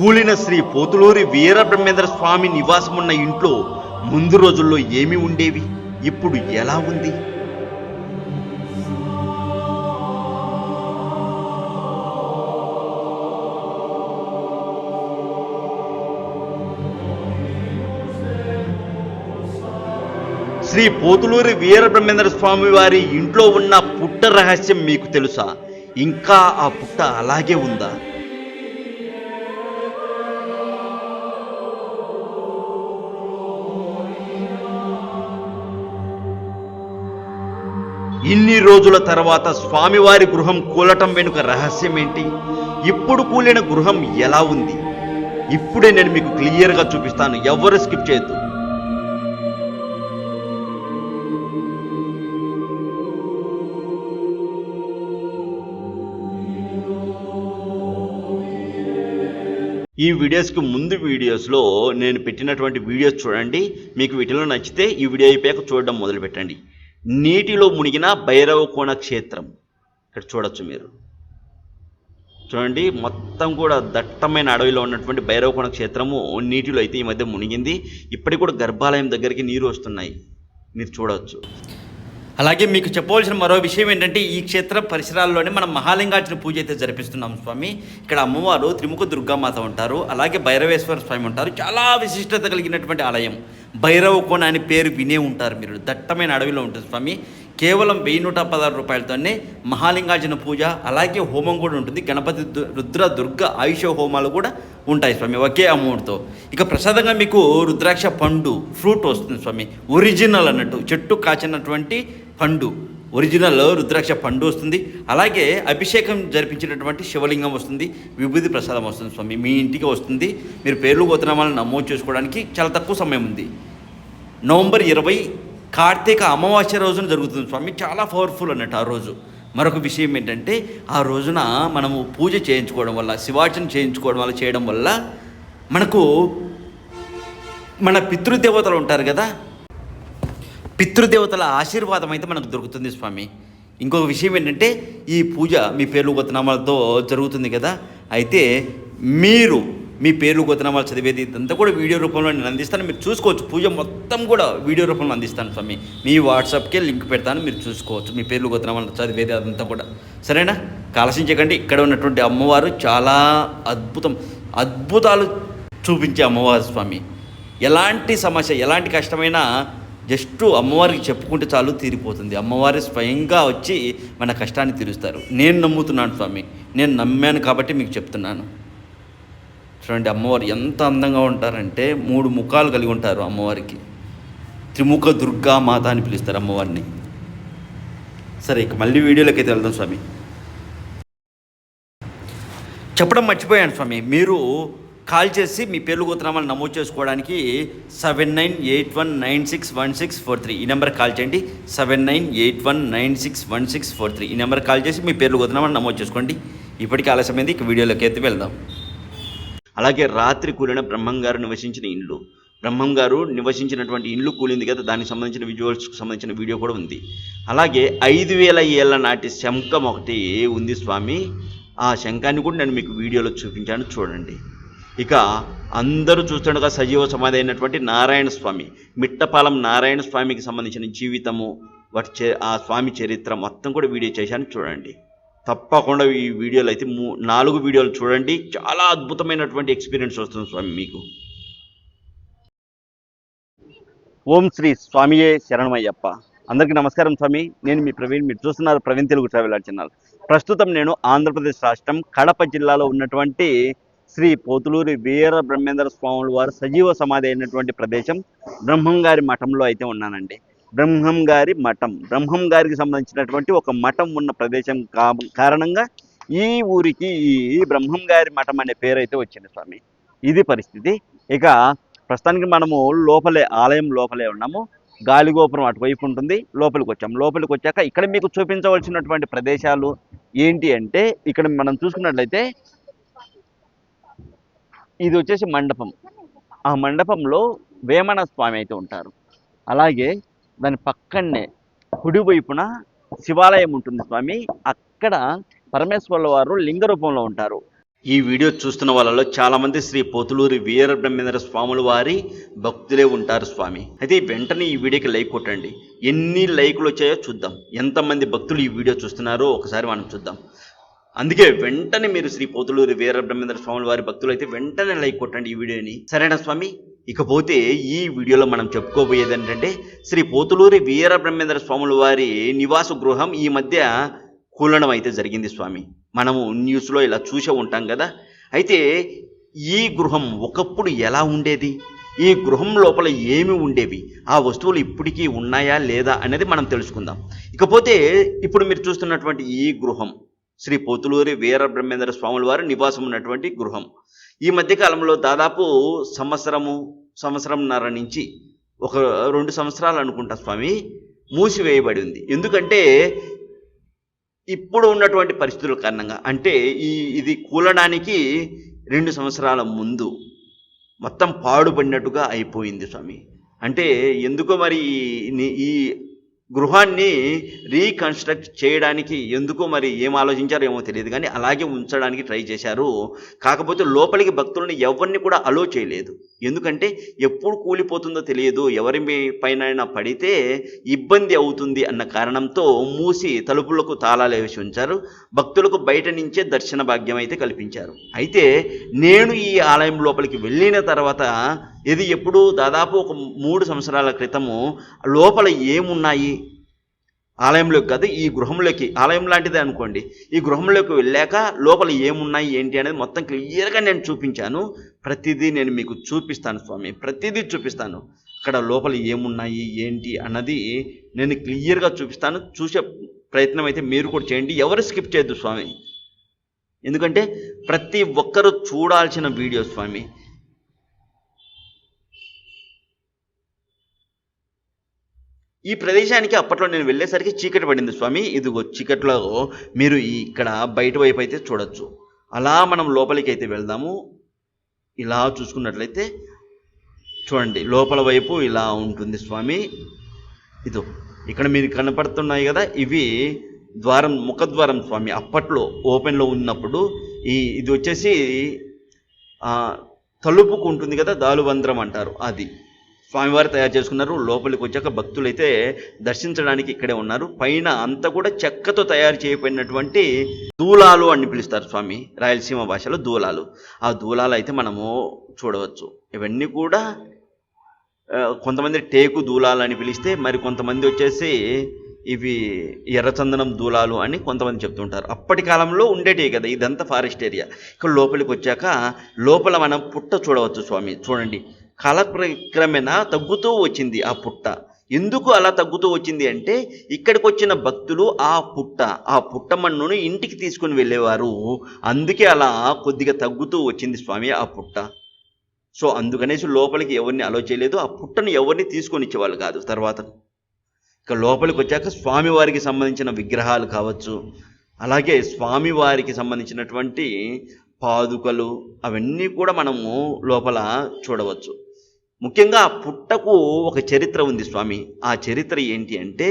కూలిన శ్రీ పోతులూరి వీరబ్రహ్మేంద్ర స్వామి నివాసమున్న ఇంట్లో ముందు రోజుల్లో ఏమి ఉండేవి? ఇప్పుడు ఎలా ఉంది? శ్రీ పోతులూరి వీరబ్రహ్మేంద్ర స్వామి వారి ఇంట్లో ఉన్న పుట్ట రహస్యం మీకు తెలుసా? ఇంకా ఆ పుట్ట అలాగే ఉందా? ఇన్ని రోజుల తర్వాత స్వామివారి గృహం కూలటం వెనుక రహస్యం ఏంటి ఇప్పుడు కూలిన గృహం ఎలా ఉంది? ఇప్పుడే నేను మీకు క్లియర్గా చూపిస్తాను. ఎవరు స్కిప్ చేయొద్దు. ఈ వీడియోస్కి ముందు వీడియోస్లో నేను పెట్టినటువంటి వీడియోస్ చూడండి. మీకు వీటిలో నచ్చితే ఈ వీడియో అయిపోయాక చూడడం మొదలు పెట్టండి నీటిలో మునిగిన భైరవకోణ క్షేత్రం. ఇక్కడ చూడొచ్చు మీరు. చూడండి మొత్తం కూడా దట్టమైన అడవిలో ఉన్నటువంటి భైరవకోణ క్షేత్రము నీటిలో అయితే ఈ మధ్య మునిగింది. ఇప్పటికి కూడా గర్భాలయం దగ్గరికి నీరు వస్తున్నాయి. మీరు చూడవచ్చు అలాగే మీకు చెప్పవలసిన మరో విషయం ఏంటంటే ఈ క్షేత్ర పరిసరాల్లోనే మనం మహాలింగార్జున పూజ అయితే జరిపిస్తున్నాం స్వామి. ఇక్కడ అమ్మవారు త్రిముఖ దుర్గామాత ఉంటారు. అలాగే భైరవేశ్వర స్వామి ఉంటారు. చాలా విశిష్టత కలిగినటువంటి ఆలయం. భైరవ కోన అని పేరు వినే ఉంటారు మీరు. దట్టమైన అడవిలో ఉంటుంది స్వామి. కేవలం వెయ్యి నూట పదహారు రూపాయలతోనే మహాలింగార్జున పూజ అలాగే హోమం కూడా ఉంటుంది. గణపతి రుద్ర దుర్గ ఆయుష హోమాలు కూడా ఉంటాయి స్వామి ఒకే అమౌంట్తో. ఇక ప్రసాదంగా మీకు రుద్రాక్ష పండు ఫ్రూట్ వస్తుంది స్వామి. ఒరిజినల్ అన్నట్టు చెట్టు కాచినటువంటి పండు. ఒరిజినల్ రుద్రాక్ష పండు వస్తుంది. అలాగే అభిషేకం జరిపించినటువంటి శివలింగం వస్తుంది. విభూతి ప్రసాదం వస్తుంది స్వామి మీ ఇంటికి వస్తుంది. మీరు పేర్లు గోత్రనామాలను నమోదు చేసుకోవడానికి చాలా తక్కువ సమయం ఉంది. నవంబర్ ఇరవై కార్తీక అమావాస్య రోజున జరుగుతుంది స్వామి. చాలా పవర్ఫుల్ అన్నట్టు ఆ రోజు. మరొక విషయం ఏంటంటే ఆ రోజున మనము పూజ చేయించుకోవడం వల్ల శివార్చన చేయించుకోవడం వల్ల చేయడం వల్ల మనకు మన పితృదేవతలు ఉంటారు కదా? పితృదేవతల ఆశీర్వాదం అయితే మనకు దొరుకుతుంది స్వామి. ఇంకొక విషయం ఏంటంటే ఈ పూజ మీ పేర్లు గొత్తనామాలతో జరుగుతుంది కదా? అయితే మీరు మీ పేర్లు వాళ్ళు చదివేది ఇదంతా కూడా వీడియో రూపంలో నేను అందిస్తాను. మీరు చూసుకోవచ్చు. పూజ మొత్తం కూడా వీడియో రూపంలో అందిస్తాను స్వామి. మీ వాట్సాప్కే లింక్ పెడతాను. మీరు చూసుకోవచ్చు. మీ పేర్లు గొత్తనామాలు చదివేది అదంతా కూడా. సరేనా? కాలసించకండి ఇక్కడ ఉన్నటువంటి అమ్మవారు చాలా అద్భుతం. అద్భుతాలు చూపించే అమ్మవారు స్వామి. ఎలాంటి సమస్య ఎలాంటి కష్టమైనా జస్ట్ అమ్మవారికి చెప్పుకుంటే చాలు తీరిపోతుంది. అమ్మవారి స్వయంగా వచ్చి మన కష్టాన్ని తీరుస్తారు. నేను నమ్ముతున్నాను స్వామి. నేను నమ్మాను కాబట్టి మీకు చెప్తున్నాను. చూడండి అమ్మవారు ఎంత అందంగా ఉంటారంటే మూడు ముఖాలు కలిగి ఉంటారు అమ్మవారికి. త్రిముఖ దుర్గా మాత అని పిలుస్తారు అమ్మవారిని. సరే ఇక మళ్ళీ వీడియోలోకి అయితే వెళ్దాం స్వామి. చెప్పడం మర్చిపోయాను స్వామి మీరు కాల్ చేసి మీ పేర్లు గోత్రనామాలు నమోదు చేసుకోవడానికి seven nine eight one nine six one six four three ఈ నెంబర్ కాల్ చేయండి. Seven nine eight one nine six one six four three ఈ నెంబర్ కాల్ చేసి మీ పేర్లు గోత్రనామాలు నమోదు చేసుకోండి. ఇప్పటికీ ఆలస్యమైంది ఇక వీడియోలోకి అయితే వెళ్దాం. అలాగే రాత్రి కూలిన బ్రహ్మం గారు నివసించిన ఇండ్లు. బ్రహ్మం గారు నివసించినటువంటి ఇండ్లు కూలింది కదా దానికి సంబంధించిన విజువల్స్కి సంబంధించిన వీడియో కూడా ఉంది. అలాగే ఐదు వేల ఏళ్ళ నాటి శంఖం ఒకటి ఉంది స్వామి. ఆ శంఖాన్ని కూడా నేను మీకు వీడియోలో చూపించాను చూడండి. ఇక అందరూ చూస్తుండగా సజీవ సమాధి అయినటువంటి నారాయణ స్వామి. మిట్టపాలెం నారాయణ స్వామికి సంబంధించిన జీవితము వాటి ఆ స్వామి చరిత్ర మొత్తం కూడా వీడియో చేశాను చూడండి. తప్పకుండా ఈ వీడియోలు అయితే మూ నాలుగు వీడియోలు చూడండి. చాలా అద్భుతమైనటువంటి ఎక్స్పీరియన్స్ వస్తుంది స్వామి మీకు. ఓం శ్రీ స్వామియే శరణమయ్యప్ప. అందరికీ నమస్కారం స్వామి. నేను మీ ప్రవీణ్. మీరు చూస్తున్నారు ప్రవీణ్ తెలుగు ట్రావెల్ ఛానల్. ప్రస్తుతం నేను ఆంధ్రప్రదేశ్ రాష్ట్రం కడప జిల్లాలో ఉన్నటువంటి శ్రీ పోతులూరి వీర బ్రహ్మేంద్ర స్వాముల వారు సజీవ సమాధి అయినటువంటి ప్రదేశం బ్రహ్మంగారి మఠంలో అయితే ఉన్నానండి. బ్రహ్మం గారి మఠం. బ్రహ్మం గారికి సంబంధించినటువంటి ఒక మఠం ఉన్న ప్రదేశం కా కారణంగా ఈ ఊరికి ఈ బ్రహ్మం గారి మఠం అనే పేరు అయితే వచ్చింది స్వామి. ఇది పరిస్థితి. ఇక ప్రస్తుతానికి మనము లోపలే ఆలయం లోపలే ఉన్నాము. గాలిగోపురం అటువైపు ఉంటుంది. లోపలికి వచ్చాం. లోపలికి వచ్చాక ఇక్కడ మీకు చూపించవలసినటువంటి ప్రదేశాలు ఏంటి అంటే ఇక్కడ మనం చూసుకున్నట్లయితే ఇది వచ్చేసి మండపం. ఆ మండపంలో వేమన స్వామి అయితే ఉంటారు. అలాగే దాని పక్కనే కుడి వైపున శివాలయం ఉంటుంది స్వామి. అక్కడ పరమేశ్వరుల వారు లింగ రూపంలో ఉంటారు. ఈ వీడియో చూస్తున్న వాళ్ళలో చాలా మంది శ్రీ పోతులూరి వీర బ్రహ్మేంద్ర స్వాముల వారి భక్తులే ఉంటారు స్వామి. అయితే వెంటనే ఈ వీడియోకి లైక్ కొట్టండి. ఎన్ని లైకులు వచ్చాయో చూద్దాం. ఎంతమంది భక్తులు ఈ వీడియో చూస్తున్నారో ఒకసారి మనం చూద్దాం. అందుకే వెంటనే మీరు శ్రీ పోతులూరి వీర బ్రహ్మేంద్ర స్వాముల వారి భక్తులు అయితే వెంటనే లైక్ కొట్టండి ఈ వీడియోని. సరేనా స్వామి? ఇకపోతే ఈ వీడియోలో మనం చెప్పుకోబోయేది ఏంటంటే శ్రీ పోతులూరి వీర బ్రహ్మేంద్ర స్వాముల వారి నివాస గృహం ఈ మధ్య కూలడం అయితే జరిగింది స్వామి. మనము న్యూస్లో ఇలా చూసే ఉంటాం కదా. అయితే ఈ గృహం ఒకప్పుడు ఎలా ఉండేది? ఈ గృహం లోపల ఏమి ఉండేవి? ఆ వస్తువులు ఇప్పటికీ ఉన్నాయా లేదా అనేది మనం తెలుసుకుందాం. ఇకపోతే ఇప్పుడు మీరు చూస్తున్నటువంటి ఈ గృహం శ్రీ పోతులూరి వీర బ్రహ్మేంద్ర స్వాముల వారి నివాసం ఉన్నటువంటి గృహం. ఈ మధ్యకాలంలో దాదాపు సంవత్సరము సంవత్సరంన్నర నుంచి ఒక రెండు సంవత్సరాలు అనుకుంటా స్వామి మూసివేయబడి ఉంది. ఎందుకంటే ఇప్పుడు ఉన్నటువంటి పరిస్థితుల కారణంగా అంటే ఈ ఇది కూలడానికి రెండు సంవత్సరాల ముందు మొత్తం పాడుపడినట్టుగా అయిపోయింది స్వామి. అంటే ఎందుకో మరి ఈ గృహాన్ని రీకన్స్ట్రక్ట్ చేయడానికి ఎందుకో మరి ఏం ఆలోచించారో ఏమో తెలియదు కానీ అలాగే ఉంచడానికి ట్రై చేశారు. కాకపోతే లోపలికి భక్తులను ఎవరిని కూడా అలో చేయలేదు. ఎందుకంటే ఎప్పుడు కూలిపోతుందో తెలియదు ఎవరి మీ- పైన పడితే ఇబ్బంది అవుతుంది అన్న కారణంతో మూసి తలుపులకు తాళాలు వేసి ఉంచారు. భక్తులకు బయట నుంచే దర్శన భాగ్యం అయితే కల్పించారు. అయితే నేను ఈ ఆలయం లోపలికి వెళ్ళిన తర్వాత ఇది ఎప్పుడు దాదాపు ఒక మూడు సంవత్సరాల క్రితము లోపల ఏమున్నాయి? ఆలయంలోకి కాదు ఈ గృహంలోకి ఆలయం లాంటిదే అనుకోండి. ఈ గృహంలోకి వెళ్ళాక లోపల ఏమున్నాయి ఏంటి అనేది మొత్తం క్లియర్గా నేను చూపించాను. ప్రతిదీ నేను మీకు చూపిస్తాను స్వామి. ప్రతిదీ చూపిస్తాను. అక్కడ లోపల ఏమున్నాయి ఏంటి అన్నది నేను క్లియర్గా చూపిస్తాను. చూసే ప్రయత్నం అయితే మీరు కూడా చేయండి. ఎవరు స్కిప్ చేయొద్దు స్వామి. ఎందుకంటే ప్రతి ఒక్కరూ చూడాల్సిన వీడియో స్వామి. ఈ ప్రదేశానికి అప్పట్లో నేను వెళ్ళేసరికి చీకటి పడింది స్వామి. ఇదిగో చీకట్లో మీరు ఇక్కడ బయట వైపు అయితే చూడొచ్చు. అలా మనం లోపలికి అయితే వెళ్దాము. ఇలా చూసుకున్నట్లయితే చూడండి లోపల వైపు ఇలా ఉంటుంది స్వామి. ఇదో ఇక్కడ మీరు కనపడుతున్నాయి కదా ఇవి ద్వారం ముఖద్వారం స్వామి. అప్పట్లో ఓపెన్లో ఉన్నప్పుడు ఈ ఇది వచ్చేసి తలుపుకు ఉంటుంది కదా దాలువంద్రం అంటారు అది. స్వామివారు తయారు చేసుకున్నారు. లోపలికి వచ్చాక భక్తులైతే దర్శించడానికి ఇక్కడే ఉన్నారు. పైన అంతా కూడా చెక్కతో తయారు చేయబడినటువంటి దూలాలు అని పిలుస్తారు స్వామి. రాయలసీమ భాషలో దూలాలు. ఆ దూలాలు అయితే మనము చూడవచ్చు. ఇవన్నీ కూడా కొంతమంది టేకు దూలాలు అని పిలిస్తే మరి కొంతమంది వచ్చేసి ఇవి ఎర్రచందనం దూలాలు అని కొంతమంది చెప్తుంటారు. అప్పటి కాలంలో ఉండేటివి కదా ఇదంతా ఫారెస్ట్ ఏరియా. ఇక్కడ లోపలికి వచ్చాక లోపల మనం పుట్ట చూడవచ్చు స్వామి. చూడండి. కాలక్రమేణా తగ్గుతూ వచ్చింది ఆ పుట్ట. ఎందుకు అలా తగ్గుతూ వచ్చింది అంటే ఇక్కడికి వచ్చిన భక్తులు ఆ పుట్ట ఆ పుట్ట మన్నును ఇంటికి తీసుకుని వెళ్ళేవారు. అందుకే అలా కొద్దిగా తగ్గుతూ వచ్చింది స్వామి ఆ పుట్ట. సో అందుకనేసి లోపలికి ఎవరిని అలో చేయలేదు. ఆ పుట్టను ఎవరిని తీసుకొని ఇచ్చేవాళ్ళు కాదు తర్వాత. ఇక లోపలికి వచ్చాక స్వామివారికి సంబంధించిన విగ్రహాలు కావచ్చు అలాగే స్వామివారికి సంబంధించినటువంటి పాదుకలు అవన్నీ కూడా మనము లోపల చూడవచ్చు. ముఖ్యంగా పుట్టకు ఒక చరిత్ర ఉంది స్వామి. ఆ చరిత్ర ఏంటి అంటే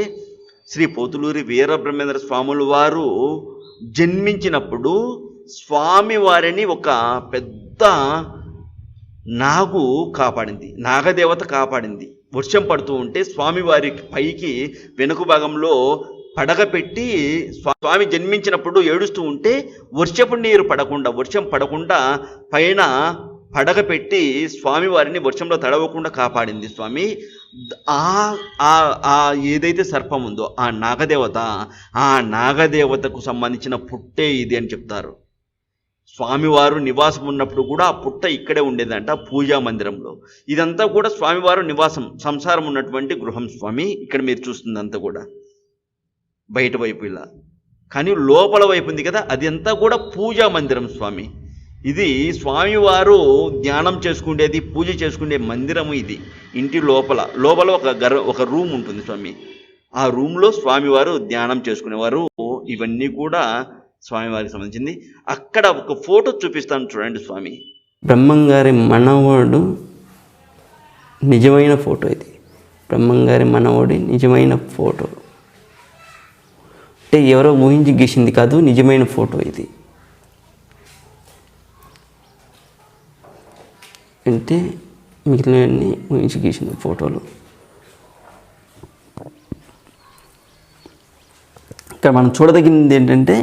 శ్రీ పోతులూరి వీరబ్రహ్మేంద్ర స్వాముల వారు జన్మించినప్పుడు స్వామి వారిని ఒక పెద్ద నాగు కాపాడింది నాగదేవత కాపాడింది. వర్షం పడుతూ ఉంటే స్వామివారి పైకి వెనుక భాగంలో పడగ పెట్టి స్వామి జన్మించినప్పుడు ఏడుస్తూ ఉంటే వర్షపు నీరు పడకుండా వర్షం పడకుండా పైన పడగ పెట్టి స్వామివారిని వర్షంలో తడవకుండా కాపాడింది స్వామి. ఆ ఆ- ఆ ఏదైతే సర్పం ఉందో ఆ నాగదేవత ఆ నాగదేవతకు సంబంధించిన పుట్టే ఇది అని చెప్తారు. స్వామివారు నివాసం ఉన్నప్పుడు కూడా ఆ పుట్ట ఇక్కడే ఉండేదంట పూజా మందిరంలో. ఇదంతా కూడా స్వామివారు నివాసం సంసారం ఉన్నటువంటి గృహం స్వామి. ఇక్కడ మీరు చూస్తుందంతా కూడా. బయట వైపు ఇలా. కానీ లోపల వైపు ఉంది కదా అది అంతా కూడా పూజా మందిరం స్వామి. ఇది స్వామివారు ధ్యానం చేసుకునేది పూజ చేసుకునే మందిరము ఇది ఇంటి లోపల. లోపల ఒక గర్ ఒక రూమ్ ఉంటుంది స్వామి. ఆ రూమ్లో స్వామివారు ధ్యానం చేసుకునేవారు. ఇవన్నీ కూడా స్వామివారికి సంబంధించింది. అక్కడ ఒక ఫోటో చూపిస్తాను చూడండి స్వామి. బ్రహ్మంగారి మనవడు నిజమైన ఫోటో ఇది. బ్రహ్మంగారి మనవడి నిజమైన ఫోటో. అంటే ఎవరో ఊహించి గీసింది కాదు నిజమైన ఫోటో ఇది. అంటే మిగిలినవన్నీ ఊహించి గీసిన ఫోటోలు. ఇక్కడ మనం చూడదగినది ఏంటంటే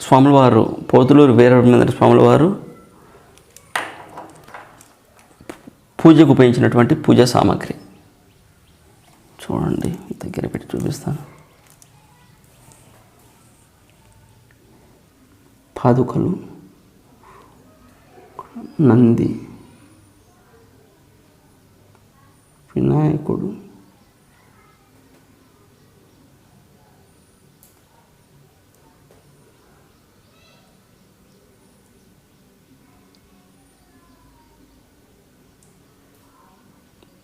స్వాముల వారు పోతులూరు వీరబ్రహ్మేంద్ర స్వాముల వారు పూజకు ఉపయోగించినటువంటి పూజా సామాగ్రి. చూడండి దగ్గర పెట్టి చూపిస్తాను. పాదుకలు. నంది. వినాయకుడు.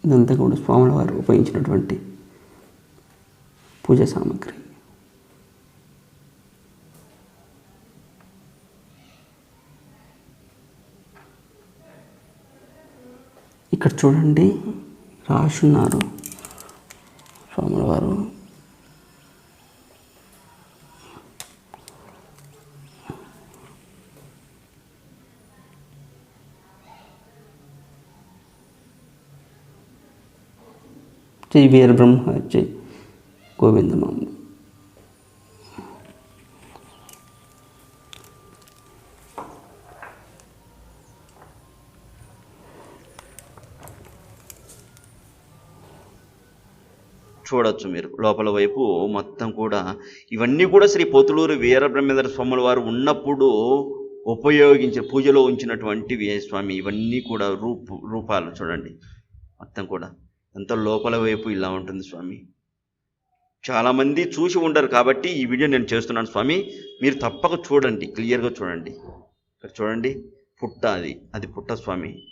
ఇదంతా కూడా స్వాముల వారు ఉపయోగించినటువంటి పూజ సామాగ్రి. ఇక్కడ చూడండి రాసున్నారు స్వాముల వారు జై వీరబ్రహ్మ జై గోవిందమాంబ చూడొచ్చు మీరు. లోపల వైపు మొత్తం కూడా ఇవన్నీ కూడా శ్రీ పోతులూరు వీరబ్రహ్మేంద్ర స్వాముల వారు ఉన్నప్పుడు ఉపయోగించే పూజలో ఉంచినటువంటివి స్వామి. ఇవన్నీ కూడా రూపు రూపాలు చూడండి. మొత్తం కూడా ఎంత లోపల వైపు ఇలా ఉంటుంది స్వామి. చాలామంది చూసి ఉండరు కాబట్టి ఈ వీడియో నేను చేస్తున్నాను స్వామి. మీరు తప్పక చూడండి క్లియర్గా చూడండి. ఇక్కడ చూడండి పుట్ట అది. అది పుట్ట స్వామి.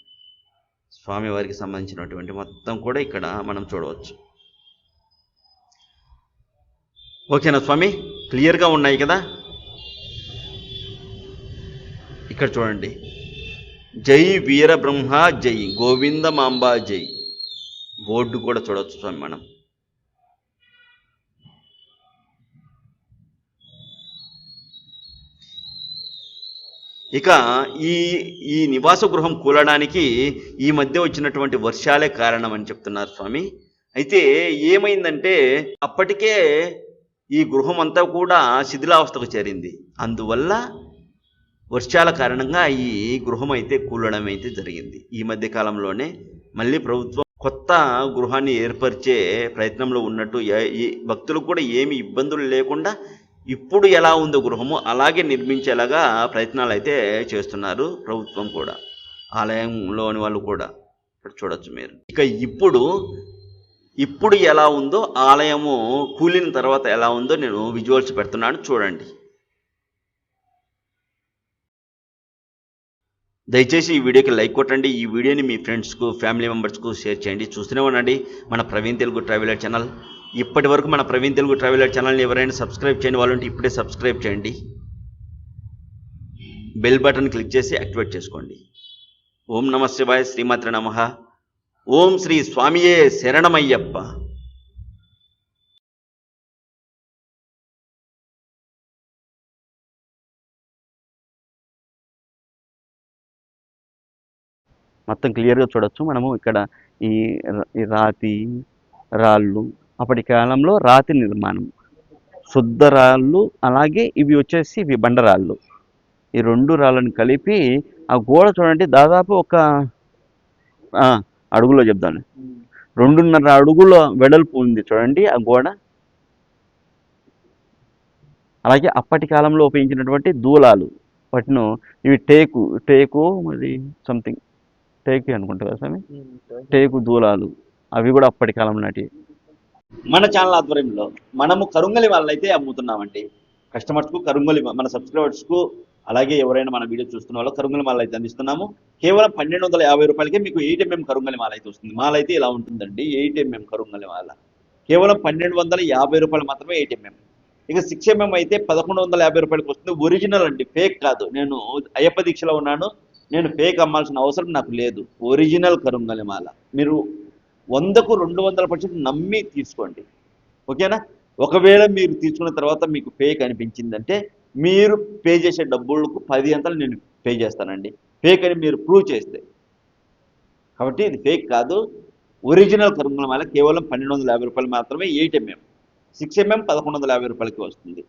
స్వామి వారికి సంబంధించినటువంటి మొత్తం కూడా ఇక్కడ మనం చూడవచ్చు. ఓకేనా స్వామి? క్లియర్గా ఉన్నాయి కదా? ఇక్కడ చూడండి. జై వీరబ్రహ్మ జై గోవిందమాంబ జై. బోర్డు కూడా చూడవచ్చు స్వామి మనం. ఇక ఈ ఈ నివాస గృహం కూలడానికి ఈ మధ్య వచ్చినటువంటి వర్షాలే కారణం అని చెప్తున్నారు స్వామి. అయితే ఏమైందంటే అప్పటికే ఈ గృహం అంతా కూడా శిథిలావస్థకు చేరింది. అందువల్ల వర్షాల కారణంగా ఈ గృహం అయితే కూలడం అయితే జరిగింది. ఈ మధ్య కాలంలోనే మళ్ళీ ప్రభుత్వం కొత్త గృహాన్ని ఏర్పరిచే ప్రయత్నంలో ఉన్నట్టు ఏ- ఈ భక్తులకు కూడా ఏమి ఇబ్బందులు లేకుండా ఇప్పుడు ఎలా ఉందో గృహము అలాగే నిర్మించేలాగా ప్రయత్నాలు అయితే చేస్తున్నారు ప్రభుత్వం కూడా. ఆలయంలోని వాళ్ళు కూడా. ఇక్కడ చూడొచ్చు మీరు. ఇక ఇప్పుడు ఇప్పుడు ఎలా ఉందో ఆలయము కూలిన తర్వాత ఎలా ఉందో నేను విజువల్స్ పెడుతున్నాను చూడండి. దయచేసి ఈ వీడియోకి లైక్ కొట్టండి ఈ వీడియోని మీ ఫ్రెండ్స్కు ఫ్యామిలీ మెంబర్స్కు షేర్ చేయండి. చూస్తూనే ఉండండి మన ప్రవీణ్ తెలుగు ట్రావెలర్ ఛానల్. ఇప్పటి వరకు మన ప్రవీణ్ తెలుగు ట్రావెలర్ ఛానల్ని ఎవరైనా సబ్స్క్రైబ్ చేయని వాళ్ళంటే ఇప్పుడే సబ్స్క్రైబ్ చేయండి. బెల్ బటన్ క్లిక్ చేసి యాక్టివేట్ చేసుకోండి. ఓం నమ శివాయ శ్రీమాత్ర నమ. ఓం శ్రీ స్వామియే శరణమయ్యప్ప. మొత్తం క్లియర్గా చూడొచ్చు మనము ఇక్కడ ఈ రాతి రాళ్ళు అప్పటి కాలంలో రాతి నిర్మాణం. శుద్ధ రాళ్ళు అలాగే ఇవి వచ్చేసి ఇవి బండరాళ్ళు ఈ రెండు రాళ్ళను కలిపి ఆ గోడ చూడండి దాదాపు ఒక ఆ, అడుగులో చెప్తాను. రెండున్నర అడుగుల వెడల్పు ఉంది చూడండి ఆ గోడ. అలాగే అప్పటి కాలంలో ఉపయోగించినటువంటి దూలాలు. వాటిను ఇవి టేకు టేకు మరి సంథింగ్ టేకు అనుకుంటా కదా స్వామి? టేకు దూలాలు. అవి కూడా అప్పటి కాలం నాటి. మన ఛానల్ ఆధ్వర్యంలో మనము కరుంగలి వాళ్ళైతే అమ్ముతున్నామండి. కస్టమర్స్కు కరుంగలి మన సబ్స్క్రైబర్స్కు అలాగే ఎవరైనా మన వీడియో చూస్తున్న వాళ్ళు కరుంగలి మాల అయితే అందిస్తున్నాము. కేవలం పన్నెండు వందల యాభై రూపాయలకే మీకు ఎయిట్ ఎంఎం కరుంగలి మాల అయితే వస్తుంది. మాల అయితే ఇలా ఉంటుందండి? ఎయిట్ ఎంఎం కరుంగలి మాల. కేవలం పన్నెండు వందల యాభై రూపాయలు మాత్రమే ఎయిట్ ఎంఎం ఇక సిక్స్ ఎంఎం అయితే పదకొండు వందల యాభై రూపాయలకి వస్తుంది. ఒరిజినల్ అండి. ఫేక్ కాదు. నేను అయ్యప్ప దీక్షలో ఉన్నాను. నేను ఫేక్ అమ్మాల్సిన అవసరం నాకు లేదు. ఒరిజినల్ కరుంగలి మాల. మీరు వందకు రెండు వందల పర్సెంట్ నమ్మి తీసుకోండి. ఓకేనా? ఒకవేళ మీరు తీసుకున్న తర్వాత మీకు ఫేక్ అనిపించిందంటే మీరు పే చేసే డబ్బులకు పది అంతలు నేను పే చేస్తానండి. ఫేక్ అని మీరు ప్రూవ్ చేస్తే. కాబట్టి ఇది ఫేక్ కాదు. ఒరిజినల్ కరుంగల వల్ల కేవలం పన్నెండు వందల యాభై రూపాయలు మాత్రమే ఎయిట్ ఎంఎం సిక్స్ ఎంఎం పదకొండు వందల యాభై రూపాయలకి వస్తుంది.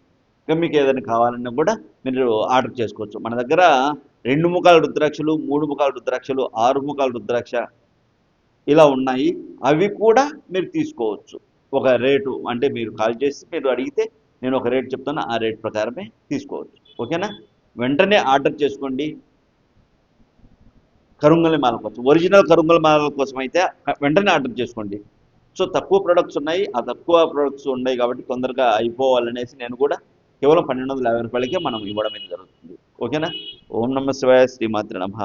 ఇంకా మీకు ఏదైనా కావాలన్నా కూడా మీరు ఆర్డర్ చేసుకోవచ్చు. మన దగ్గర రెండు ముఖాల రుద్రాక్షలు మూడు ముఖాల రుద్రాక్షలు ఆరు ముఖాల రుద్రాక్ష ఇలా ఉన్నాయి. అవి కూడా మీరు తీసుకోవచ్చు. ఒక రేటు అంటే మీరు కాల్ చేసి మీరు అడిగితే నేను ఒక రేట్ చెప్తాను ఆ రేట్ ప్రకారమే తీసుకోవచ్చు. ఓకేనా? వెంటనే ఆర్డర్ చేసుకోండి. కరుంగలి మాల కోసం ఒరిజినల్ కరుంగలి మాల కోసం అయితే వెంటనే ఆర్డర్ చేసుకోండి. సో తక్కువ ప్రొడక్ట్స్ ఉన్నాయి. ఆ తక్కువ ప్రొడక్ట్స్ ఉన్నాయి కాబట్టి తొందరగా అయిపోవాలనేసి నేను కూడా కేవలం పన్నెండు వందల యాభై రూపాయలకే మనం ఇవ్వడం జరుగుతుంది. ఓకేనా? ఓం నమ శివాయ శ్రీమాత్రి నమ.